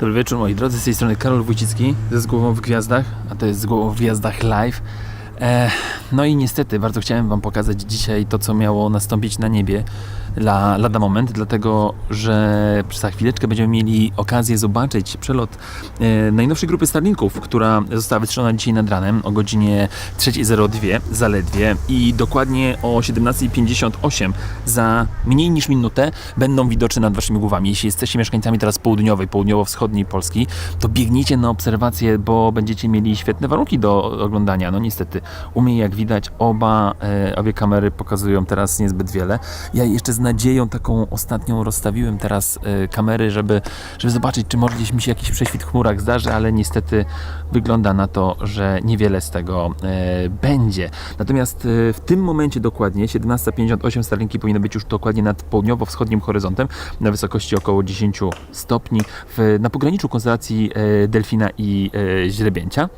Dobry wieczór moi drodzy, z tej strony Karol Wójcicki. Ze Z Głową w Gwiazdach, a to jest Z Głową w Gwiazdach Live. E, no i niestety bardzo chciałem Wam pokazać dzisiaj to, co miało nastąpić na niebie la, lada moment, dlatego że za chwileczkę będziemy mieli okazję zobaczyć przelot e, najnowszej grupy Starlinków, która została wystrzelona dzisiaj nad ranem o godzinie 3.02 zaledwie i dokładnie o 17.58 za mniej niż minutę będą widoczne nad Waszymi głowami. Jeśli jesteście mieszkańcami teraz południowej, południowo-wschodniej Polski, to biegnijcie na obserwację, bo będziecie mieli świetne warunki do oglądania. No niestety, u mnie jak widać oba, e, obie kamery pokazują teraz niezbyt wiele. Ja jeszcze z nadzieją taką ostatnią rozstawiłem teraz e, kamery, żeby, żeby zobaczyć, czy może gdzieś mi się jakiś prześwit w chmurach zdarzy, ale niestety wygląda na to, że niewiele z tego e, będzie. Natomiast e, w tym momencie dokładnie 17.58 Starlinki powinny być już dokładnie nad południowo-wschodnim horyzontem na wysokości około 10 stopni w, na pograniczu konstelacji Delfina i Źrebięcia.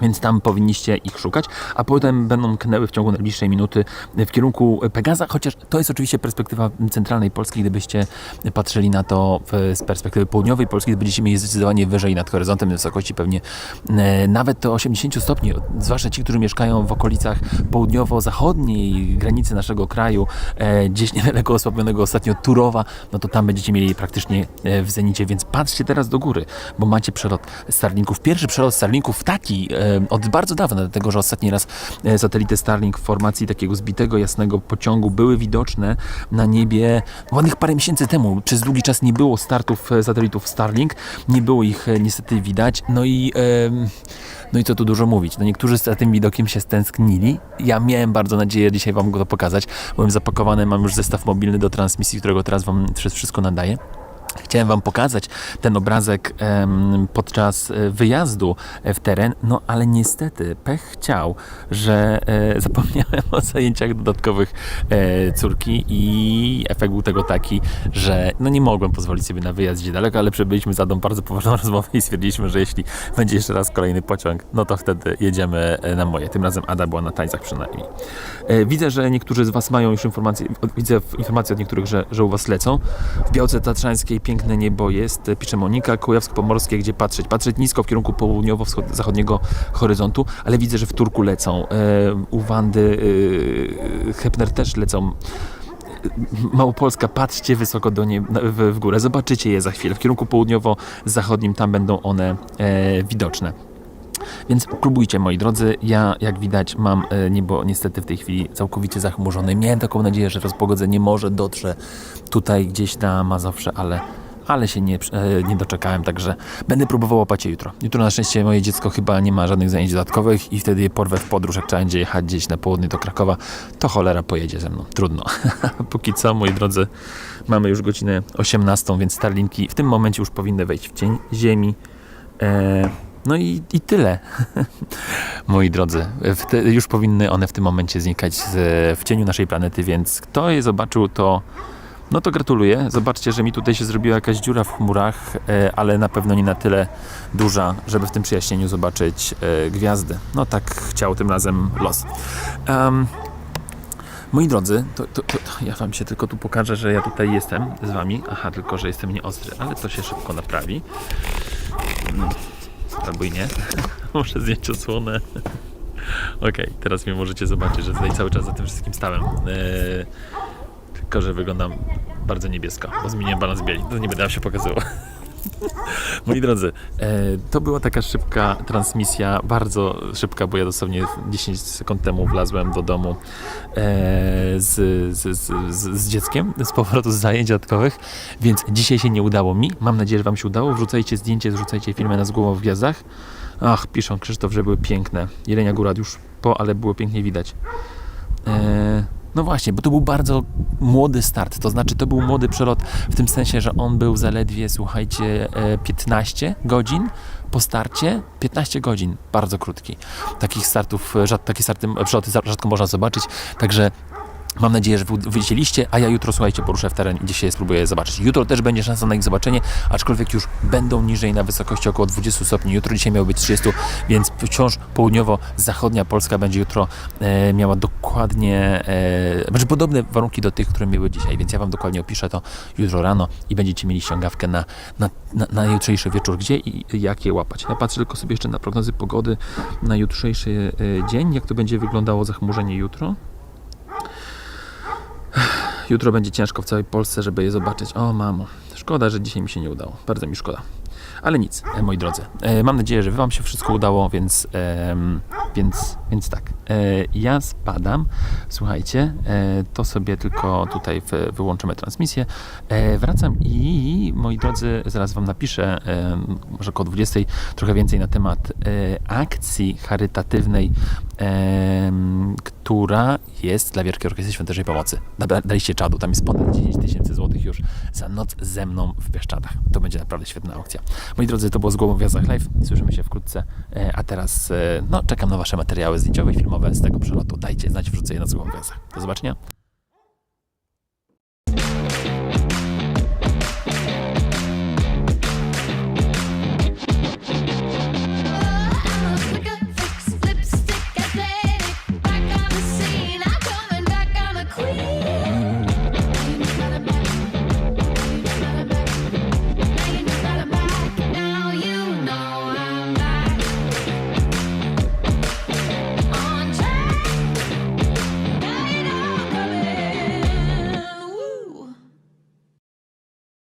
Więc tam powinniście ich szukać, a potem będą knęły w ciągu najbliższej minuty w kierunku Pegaza, chociaż to jest oczywiście perspektywa centralnej Polski, gdybyście patrzyli na to z perspektywy południowej Polski, to będziecie mieli zdecydowanie wyżej nad horyzontem, wysokości pewnie e, nawet do 80 stopni, zwłaszcza ci, którzy mieszkają w okolicach południowo-zachodniej granicy naszego kraju, e, gdzieś niedaleko osłabionego ostatnio Turowa, no to tam będziecie mieli praktycznie e, w zenicie, więc patrzcie teraz do góry, bo macie przelot Starlinków. Pierwszy przelot Starlinków taki od bardzo dawna, dlatego że ostatni raz e, satelity Starlink w formacji takiego zbitego, jasnego pociągu były widoczne na niebie ładnych parę miesięcy temu. Przez długi czas nie było startów e, satelitów Starlink, nie było ich e, niestety widać, no i... no i co tu dużo mówić. No niektórzy za tym widokiem się stęsknili. Ja miałem bardzo nadzieję dzisiaj Wam go to pokazać. Byłem zapakowany, mam już zestaw mobilny do transmisji, którego teraz Wam wszystko nadaję. Chciałem Wam pokazać ten obrazek podczas e, wyjazdu w teren, no ale niestety pech chciał, że e, zapomniałem o zajęciach dodatkowych e, córki i efekt był tego taki, że no nie mogłem pozwolić sobie na wyjazd gdzie daleko, ale przebyliśmy za dom bardzo poważną rozmowę i stwierdziliśmy, że jeśli będzie jeszcze raz kolejny pociąg, no to wtedy jedziemy na moje. Tym razem Ada była na tańcach przynajmniej. Widzę, że niektórzy z Was mają już informacje, widzę informacje od niektórych, że, że u Was lecą. W Białce Tatrzańskiej piękne niebo jest, e, pisze Monika, Kujawsko-Pomorskie, gdzie patrzeć? Patrzeć nisko w kierunku południowo-zachodniego horyzontu, ale widzę, że w Turku lecą. E, U Wandy e, Hepner też lecą. Małopolska, patrzcie wysoko do nie, w, w górę, zobaczycie je za chwilę. W kierunku południowo-zachodnim tam będą one widoczne. Więc próbujcie, moi drodzy. Ja, jak widać, mam e, niebo niestety w tej chwili całkowicie zachmurzone. Miałem taką nadzieję, że rozpogodzenie może dotrze tutaj gdzieś na Mazowsze, ale, ale się nie, e, nie doczekałem, także będę próbował łapać jutro. Jutro na szczęście moje dziecko chyba nie ma żadnych zajęć dodatkowych i wtedy je porwę w podróż, jak trzeba będzie jechać gdzieś na południe do Krakowa, to cholera pojedzie ze mną. Trudno. Póki co, moi drodzy, mamy już godzinę 18, więc Starlinki w tym momencie już powinny wejść w cień ziemi. E, no i, i tyle. Moi drodzy, te, już powinny one w tym momencie znikać z, w cieniu naszej planety, więc kto je zobaczył, to no to gratuluję. Zobaczcie, że mi tutaj się zrobiła jakaś dziura w chmurach, e, ale na pewno nie na tyle duża, żeby w tym przyjaśnieniu zobaczyć e, gwiazdy. No tak chciał tym razem los. Em, Moi drodzy, to, to, to, to ja wam się tylko tu pokażę, że ja tutaj jestem z wami. Aha, tylko że jestem nieostry, ale to się szybko naprawi. Albo i nie. Muszę zdjąć osłonę. Okej, teraz mnie możecie zobaczyć, że tutaj cały czas za tym wszystkim stałem. Eee, tylko, że wyglądam bardzo niebiesko, bo zmieniłem balans bieli. To nie będę wam się pokazywał. Moi drodzy, e, to była taka szybka transmisja, bardzo szybka, bo ja dosłownie 10 sekund temu wlazłem do domu e, z, z, z, z, dzieckiem z powrotu z zajęć dodatkowych, więc dzisiaj się nie udało mi. Mam nadzieję, że Wam się udało. Wrzucajcie zdjęcie, zrzucajcie filmy na z w gwiazdach. Ach, piszą Krzysztof, że były piękne. Jelenia Góra już po, ale było pięknie widać. E, no właśnie, bo to był bardzo młody start, to znaczy to był młody przelot w tym sensie, że on był zaledwie, słuchajcie, e, 15 godzin po starcie, 15 godzin, bardzo krótki. Takich startów, e, takie starty, przeloty za- rzadko można zobaczyć, także Mam nadzieję, że wy- widzieliście, a ja jutro, słuchajcie, poruszę w teren i dzisiaj spróbuję zobaczyć. Jutro też będzie szansa na ich zobaczenie, aczkolwiek już będą niżej na wysokości około 20 stopni. Jutro dzisiaj miało być 30, więc wciąż południowo-zachodnia Polska będzie jutro e, miała dokładnie, e, znaczy podobne warunki do tych, które były dzisiaj, więc ja Wam dokładnie opiszę to jutro rano i będziecie mieli ściągawkę na, na, na, na jutrzejszy wieczór, gdzie i jak je łapać. Ja patrzę tylko sobie jeszcze na prognozy pogody na jutrzejszy e, dzień, jak to będzie wyglądało zachmurzenie jutro. Jutro będzie ciężko w całej Polsce, żeby je zobaczyć. O, mamo, szkoda, że dzisiaj mi się nie udało. Bardzo mi szkoda. Ale nic, e, moi drodzy. E, mam nadzieję, że Wam się wszystko udało, więc, więc, więc tak. E, ja spadam. Słuchajcie, e, to sobie tylko tutaj wyłączymy transmisję. E, wracam i moi drodzy, zaraz Wam napiszę, może około 20, trochę więcej na temat akcji charytatywnej, która jest dla Wielkiej Orkiestry Świątecznej Pomocy. Daliście czadu, tam jest ponad 10 tysięcy złotych już za noc ze mną w Bieszczadach. To będzie naprawdę świetna aukcja. Moi drodzy, to było z głową w Gwiazdach Live. Słyszymy się wkrótce, a teraz no, czekam na Wasze materiały zdjęciowe i filmowe z tego przelotu. Dajcie znać, wrzucę je na z głową w Gwiazdach. Do zobaczenia.